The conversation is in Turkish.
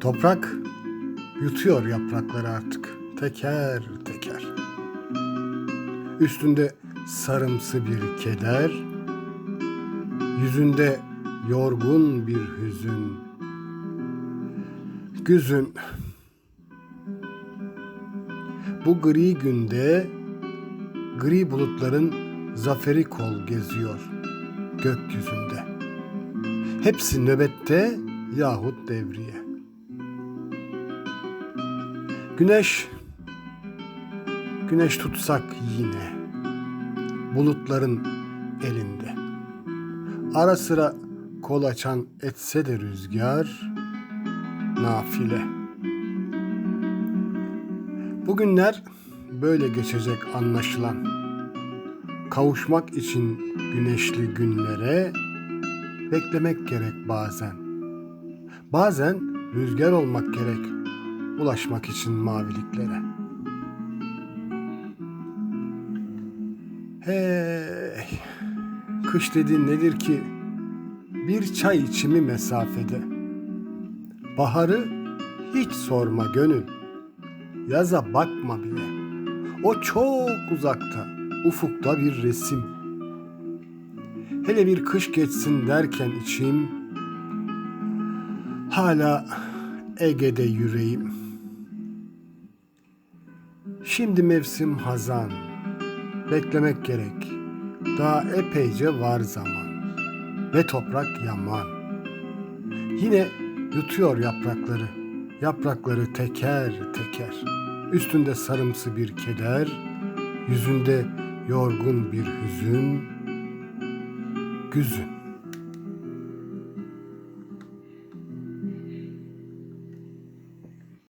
Toprak yutuyor yaprakları artık teker teker. Üstünde sarımsı bir keder, yüzünde yorgun bir hüzün. Güzün bu gri günde gri bulutların zaferi kol geziyor gökyüzünde. Hepsi nöbette yahut devriye. Güneş, güneş tutsak yine bulutların elinde. Ara sıra kol açan etse de rüzgar nafile. Bugünler böyle geçecek anlaşılan. Kavuşmak için güneşli günlere beklemek gerek bazen. Bazen rüzgar olmak gerek ulaşmak için maviliklere. Hey, kış dediğin nedir ki? Bir çay içimi mesafede. Baharı hiç sorma gönül. Yaza bakma bile. O çok uzakta, ufukta bir resim. Hele bir kış geçsin derken içim hala Ege'de yüreğim. Şimdi mevsim hazan. Beklemek gerek. Daha epeyce var zaman. Ve toprak yaman. Yine yutuyor yaprakları. Yaprakları teker teker. Üstünde sarımsı bir keder, yüzünde yorgun bir hüzün, güzün.